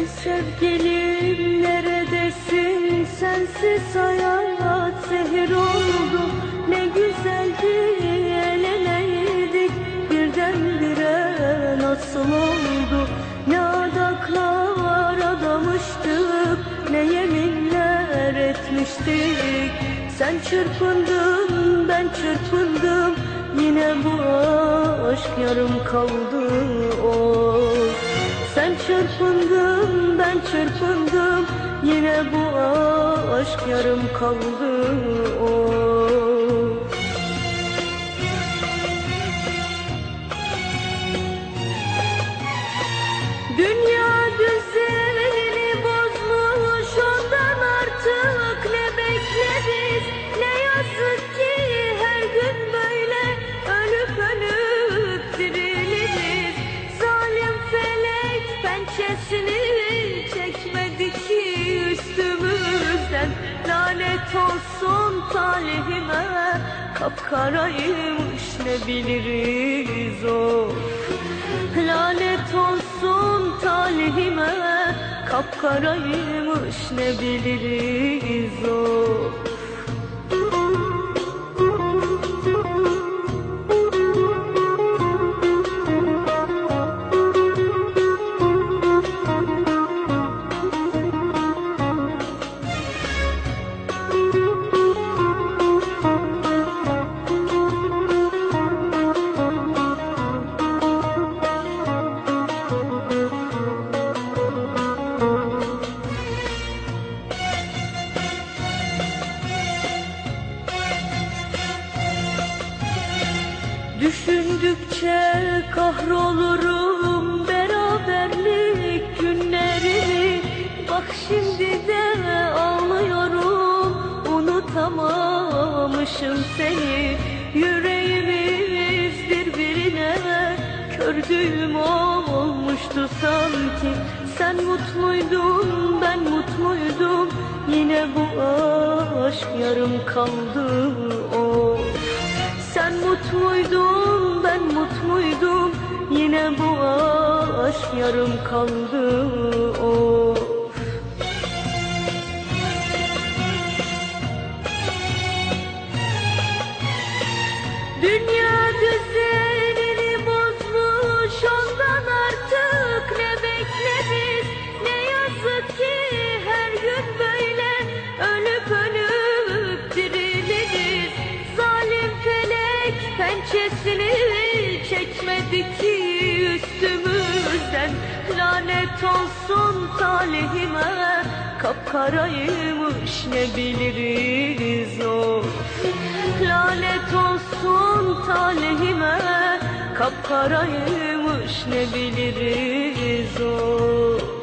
Ey sevgilim neredesin? Sensiz hayat zehir oldu. Ne güzeldi el eleydik. Birdenbire nasıl oldu? Ne adaklar adamıştık ne yeminler etmiştik. Sen çırpındın ben çırpındım. Yine bu aşk yarım kaldı. Oh. Sen çırpındın ben çırpındım Yine bu aşk yarım kaldı oh. Lanet olsun talihime. Kapkaraymış ne biliriz o Lanet olsun talihime. Kapkaraymış ne biliriz Düşündükçe kahrolurum beraberlik günlerimi Bak şimdi de ağlıyorum unutamamışım seni. Yüreğimiz birbirine kördüğüm olmuştu sanki. Sen mutluydun ben mutluydum. Yine bu aşk yarım kaldı oh. Sen mutluydun ben mutluydum Yine bu aşk yarım kaldı oh. Dünya düzenini pençesini çekmedi ki üstümüzden. Lanet olsun talihime kapkaraymış ne biliriz o. Lanet olsun talihime Kapkaraymış ne biliriz o